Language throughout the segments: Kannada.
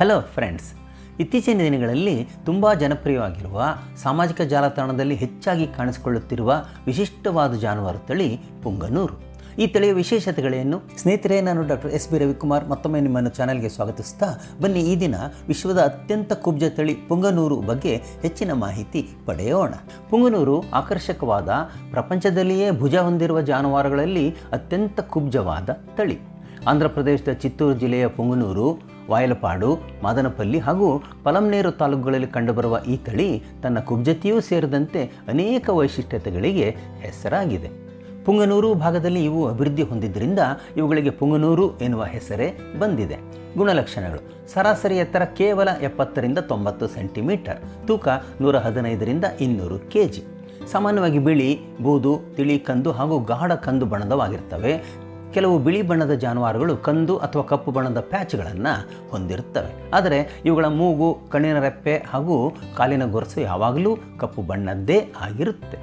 ಹಲೋ ಫ್ರೆಂಡ್ಸ್ ಇತ್ತೀಚಿನ ದಿನಗಳಲ್ಲಿ ತುಂಬ ಜನಪ್ರಿಯವಾಗಿರುವ ಸಾಮಾಜಿಕ ಜಾಲತಾಣದಲ್ಲಿ ಹೆಚ್ಚಾಗಿ ಕಾಣಿಸಿಕೊಳ್ಳುತ್ತಿರುವ ವಿಶಿಷ್ಟವಾದ ಜಾನುವಾರು ತಳಿ ಪುಂಗನೂರು. ಈ ತಳಿಯ ವಿಶೇಷತೆಗಳೇನು? ಸ್ನೇಹಿತರೆ, ನಾನು ಡಾಕ್ಟರ್ ಎಸ್ ಬಿ ರವಿಕುಮಾರ್. ಮತ್ತೊಮ್ಮೆ ನಿಮ್ಮನ್ನು ಚಾನೆಲ್ಗೆ ಸ್ವಾಗತಿಸ್ತಾ ಬನ್ನಿ. ಈ ದಿನ ವಿಶ್ವದ ಅತ್ಯಂತ ಕುಬ್ಜ ತಳಿ ಪುಂಗನೂರು ಬಗ್ಗೆ ಹೆಚ್ಚಿನ ಮಾಹಿತಿ ಪಡೆಯೋಣ. ಪುಂಗನೂರು ಆಕರ್ಷಕವಾದ, ಪ್ರಪಂಚದಲ್ಲಿಯೇ ಭುಜ ಹೊಂದಿರುವ ಜಾನುವಾರುಗಳಲ್ಲಿ ಅತ್ಯಂತ ಕುಬ್ಜವಾದ ತಳಿ. ಆಂಧ್ರ ಪ್ರದೇಶದ ಚಿತ್ತೂರು ಜಿಲ್ಲೆಯ ಪುಂಗನೂರು ವಾಯಲಪಾಡು, ಮಾದನಪಲ್ಲಿ ಹಾಗೂ ಪಲಂನೇರು ತಾಲೂಕುಗಳಲ್ಲಿ ಕಂಡುಬರುವ ಈ ತಳಿ ತನ್ನ ಕುಬ್ಜತಿಯೂ ಸೇರಿದಂತೆ ಅನೇಕ ವೈಶಿಷ್ಟ್ಯತೆಗಳಿಗೆ ಹೆಸರಾಗಿದೆ. ಪುಂಗನೂರು ಭಾಗದಲ್ಲಿ ಇವು ಅಭಿವೃದ್ಧಿ ಹೊಂದಿದ್ದರಿಂದ ಇವುಗಳಿಗೆ ಪುಂಗನೂರು ಎನ್ನುವ ಹೆಸರೇ ಬಂದಿದೆ. ಗುಣಲಕ್ಷಣಗಳು. ಸರಾಸರಿ ಎತ್ತರ ಕೇವಲ ಎಪ್ಪತ್ತರಿಂದ ತೊಂಬತ್ತು ಸೆಂಟಿಮೀಟರ್. ತೂಕ ನೂರ ಹದಿನೈದರಿಂದ ಇನ್ನೂರು ಕೆ ಜಿ ಸಾಮಾನ್ಯವಾಗಿ ಬಿಳಿ, ಬೂದು, ತಿಳಿ, ಕಂದು ಹಾಗೂ ಗಾಢ ಕಂದು ಬಣ್ಣದವಾಗಿರ್ತವೆ. ಕೆಲವು ಬಿಳಿ ಬಣ್ಣದ ಜಾನುವಾರುಗಳು ಕಂದು ಅಥವಾ ಕಪ್ಪು ಬಣ್ಣದ ಪ್ಯಾಚ್ಗಳನ್ನು ಹೊಂದಿರುತ್ತವೆ. ಆದರೆ ಇವುಗಳ ಮೂಗು, ಕಣ್ಣಿನ ರೆಪ್ಪೆ ಹಾಗೂ ಕಾಲಿನ ಗೊರಸು ಯಾವಾಗಲೂ ಕಪ್ಪು ಬಣ್ಣದ್ದೇ ಆಗಿರುತ್ತೆ.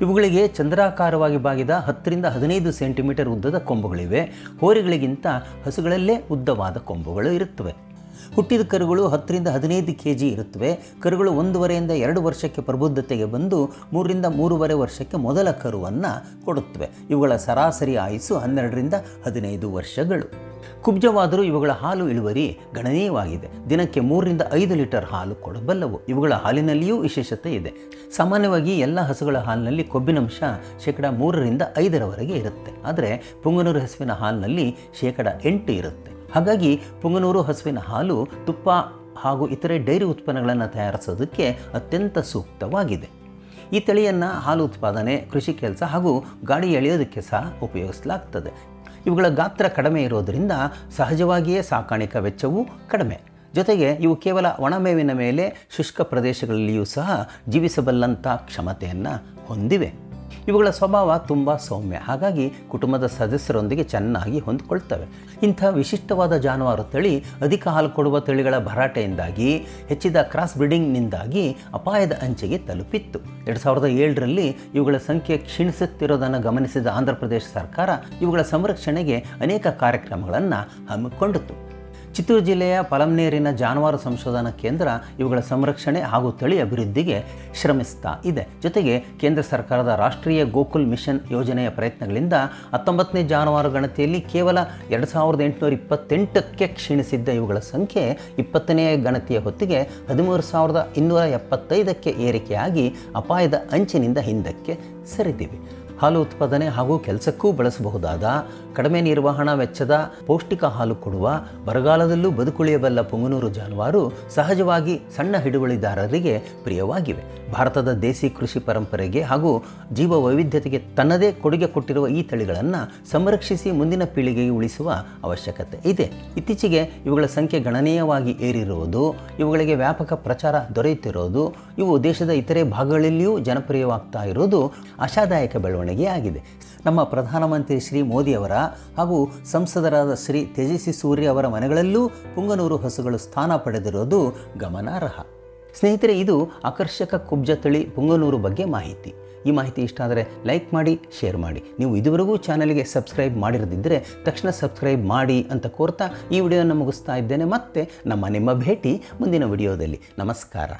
ಇವುಗಳಿಗೆ ಚಂದ್ರಾಕಾರವಾಗಿ ಬಾಗಿದ ಹತ್ತರಿಂದ ಹದಿನೈದು ಸೆಂಟಿಮೀಟರ್ ಉದ್ದದ ಕೊಂಬುಗಳಿವೆ. ಹೋರಿಗಳಿಗಿಂತ ಹಸುಗಳಲ್ಲೇ ಉದ್ದವಾದ ಕೊಂಬುಗಳು ಇರುತ್ತವೆ. ಹುಟ್ಟಿದ ಕರುಗಳು ಹತ್ತರಿಂದ ಹದಿನೈದು ಕೆ ಜಿ ಇರುತ್ತವೆ. ಕರುಗಳು ಒಂದೂವರೆಯಿಂದ ಎರಡು ವರ್ಷಕ್ಕೆ ಪ್ರಬುದ್ಧತೆಗೆ ಬಂದು ಮೂರರಿಂದ ಮೂರುವರೆ ವರ್ಷಕ್ಕೆ ಮೊದಲ ಕರುವನ್ನು ಕೊಡುತ್ತವೆ. ಇವುಗಳ ಸರಾಸರಿ ಆಯುಸ್ಸು ಹನ್ನೆರಡರಿಂದ ಹದಿನೈದು ವರ್ಷಗಳು. ಕುಬ್ಜವಾದರೂ ಇವುಗಳ ಹಾಲು ಇಳುವರಿ ಗಣನೀಯವಾಗಿದೆ. ದಿನಕ್ಕೆ ಮೂರರಿಂದ ಐದು ಲೀಟರ್ ಹಾಲು ಕೊಡಬಲ್ಲವು. ಇವುಗಳ ಹಾಲಿನಲ್ಲಿಯೂ ವಿಶೇಷತೆ ಇದೆ. ಸಾಮಾನ್ಯವಾಗಿ ಎಲ್ಲ ಹಸುಗಳ ಹಾಲಿನಲ್ಲಿ ಕೊಬ್ಬಿನಂಶ ಶೇಕಡ ಮೂರರಿಂದ ಐದರವರೆಗೆ ಇರುತ್ತೆ. ಆದರೆ ಪುಂಗನೂರು ಹಸುವಿನ ಹಾಲಿನಲ್ಲಿ ಶೇಕಡ ಎಂಟು ಇರುತ್ತೆ. ಹಾಗಾಗಿ ಪುಂಗನೂರು ಹಸುವಿನ ಹಾಲು, ತುಪ್ಪ ಹಾಗೂ ಇತರೆ ಡೈರಿ ಉತ್ಪನ್ನಗಳನ್ನು ತಯಾರಿಸೋದಕ್ಕೆ ಅತ್ಯಂತ ಸೂಕ್ತವಾಗಿದೆ. ಈ ತಳಿಯನ್ನು ಹಾಲು ಉತ್ಪಾದನೆ, ಕೃಷಿ ಕೆಲಸ ಹಾಗೂ ಗಾಡಿ ಎಳೆಯೋದಕ್ಕೆ ಸಹ ಉಪಯೋಗಿಸಲಾಗ್ತದೆ. ಇವುಗಳ ಗಾತ್ರ ಕಡಿಮೆ ಇರೋದರಿಂದ ಸಹಜವಾಗಿಯೇ ಸಾಕಾಣಿಕಾ ವೆಚ್ಚವೂ ಕಡಿಮೆ. ಜೊತೆಗೆ ಇವು ಕೇವಲ ಒಣಮೇವಿನ ಮೇಲೆ ಶುಷ್ಕ ಪ್ರದೇಶಗಳಲ್ಲಿಯೂ ಸಹ ಜೀವಿಸಬಲ್ಲಂಥ ಕ್ಷಮತೆಯನ್ನು ಹೊಂದಿವೆ. ಇವುಗಳ ಸ್ವಭಾವ ತುಂಬ ಸೌಮ್ಯ. ಹಾಗಾಗಿ ಕುಟುಂಬದ ಸದಸ್ಯರೊಂದಿಗೆ ಚೆನ್ನಾಗಿ ಹೊಂದಿಕೊಳ್ತವೆ. ಇಂಥ ವಿಶಿಷ್ಟವಾದ ಜಾನುವಾರು ತಳಿ ಅಧಿಕ ಹಾಲು ಕೊಡುವ ತಳಿಗಳ ಭರಾಟೆಯಿಂದಾಗಿ, ಹೆಚ್ಚಿದ ಕ್ರಾಸ್ ಬ್ರೀಡಿಂಗ್ನಿಂದಾಗಿ ಅಪಾಯದ ಅಂಚೆಗೆ ತಲುಪಿತ್ತು. ಎರಡು ಸಾವಿರದ ಏಳರಲ್ಲಿ ಇವುಗಳ ಸಂಖ್ಯೆ ಕ್ಷೀಣಿಸುತ್ತಿರೋದನ್ನು ಗಮನಿಸಿದ ಆಂಧ್ರ ಪ್ರದೇಶ ಸರ್ಕಾರ ಇವುಗಳ ಸಂರಕ್ಷಣೆಗೆ ಅನೇಕ ಕಾರ್ಯಕ್ರಮಗಳನ್ನು ಹಮ್ಮಿಕೊಂಡಿತು. ಚಿತ್ತೂರು ಜಿಲ್ಲೆಯ ಪಲಂನೇರಿನ ಜಾನುವಾರು ಸಂಶೋಧನಾ ಕೇಂದ್ರ ಇವುಗಳ ಸಂರಕ್ಷಣೆ ಹಾಗೂ ತಳಿ ಅಭಿವೃದ್ಧಿಗೆ ಶ್ರಮಿಸ್ತಾ ಇದೆ. ಜೊತೆಗೆ ಕೇಂದ್ರ ಸರ್ಕಾರದ ರಾಷ್ಟ್ರೀಯ ಗೋಕುಲ್ ಮಿಷನ್ ಯೋಜನೆಯ ಪ್ರಯತ್ನಗಳಿಂದ ಹತ್ತೊಂಬತ್ತನೇ ಜಾನುವಾರು ಗಣತಿಯಲ್ಲಿ ಕೇವಲ ಎರಡು ಸಾವಿರದ ಎಂಟುನೂರ ಇಪ್ಪತ್ತೆಂಟಕ್ಕೆ ಕ್ಷೀಣಿಸಿದ್ದ ಇವುಗಳ ಸಂಖ್ಯೆ ಇಪ್ಪತ್ತನೇ ಗಣತಿಯ ಹೊತ್ತಿಗೆ ಹದಿಮೂರು ಸಾವಿರದ ಇನ್ನೂರ ಎಪ್ಪತ್ತೈದಕ್ಕೆ ಏರಿಕೆಯಾಗಿ ಅಪಾಯದ ಅಂಚಿನಿಂದ ಹಿಂದಕ್ಕೆ ಸರಿದಿವೆ. ಹಾಲು ಉತ್ಪಾದನೆ ಹಾಗೂ ಕೆಲಸಕ್ಕೂ ಬಳಸಬಹುದಾದ, ಕಡಿಮೆ ನಿರ್ವಹಣಾ ವೆಚ್ಚದ ಪೌಷ್ಟಿಕ ಹಾಲು ಕೊಡುವ, ಬರಗಾಲದಲ್ಲೂ ಬದುಕುಳಿಯಬಲ್ಲ ಪುಂಗನೂರು ಜಾನುವಾರು ಸಹಜವಾಗಿ ಸಣ್ಣ ಹಿಡುವಳಿದಾರರಿಗೆ ಪ್ರಿಯವಾಗಿವೆ. ಭಾರತದ ದೇಸಿ ಕೃಷಿ ಪರಂಪರೆಗೆ ಹಾಗೂ ಜೀವ ವೈವಿಧ್ಯತೆಗೆ ತನ್ನದೇ ಕೊಡುಗೆ ಕೊಟ್ಟಿರುವ ಈ ತಳಿಗಳನ್ನು ಸಂರಕ್ಷಿಸಿ ಮುಂದಿನ ಪೀಳಿಗೆಗೆ ಉಳಿಸುವ ಅವಶ್ಯಕತೆ ಇದೆ. ಇತ್ತೀಚೆಗೆ ಇವುಗಳ ಸಂಖ್ಯೆ ಗಣನೀಯವಾಗಿ ಏರಿರುವುದು ಇವುಗಳಿಗೆ ವ್ಯಾಪಕ ಪ್ರಚಾರ ದೊರೆಯುತ್ತಿರೋದು, ಇವು ದೇಶದ ಇತರೆ ಭಾಗಗಳಲ್ಲಿಯೂ ಜನಪ್ರಿಯವಾಗ್ತಾ ಇರುವುದು ಆಶಾದಾಯಕ ಬೆಳವಣಿಗೆ ಆಗಿದೆ. ನಮ್ಮ ಪ್ರಧಾನಮಂತ್ರಿ ಶ್ರೀ ಮೋದಿಯವರ ಹಾಗೂ ಸಂಸದರಾದ ಶ್ರೀ ತೇಜಸ್ವಿ ಸೂರ್ಯ ಅವರ ಮನೆಗಳಲ್ಲೂ ಪುಂಗನೂರು ಹಸುಗಳು ಸ್ಥಾನ ಪಡೆದಿರೋದು ಗಮನಾರ್ಹ. ಸ್ನೇಹಿತರೆ, ಇದು ಆಕರ್ಷಕ ಕುಬ್ಜ ತಳಿ ಪುಂಗನೂರು ಬಗ್ಗೆ ಮಾಹಿತಿ. ಈ ಮಾಹಿತಿ ಇಷ್ಟ ಆದರೆ ಲೈಕ್ ಮಾಡಿ, ಶೇರ್ ಮಾಡಿ. ನೀವು ಇದುವರೆಗೂ ಚಾನಲ್ಗೆ ಸಬ್ಸ್ಕ್ರೈಬ್ ಮಾಡಿರದಿದ್ದರೆ ತಕ್ಷಣ ಸಬ್ಸ್ಕ್ರೈಬ್ ಮಾಡಿ ಅಂತ ಕೋರ್ತಾ ಈ ವಿಡಿಯೋನ ಮುಗಿಸ್ತಾ ಇದ್ದೇನೆ. ಮತ್ತೆ ನಮ್ಮ ನಿಮ್ಮ ಭೇಟಿ ಮುಂದಿನ ವಿಡಿಯೋದಲ್ಲಿ. ನಮಸ್ಕಾರ.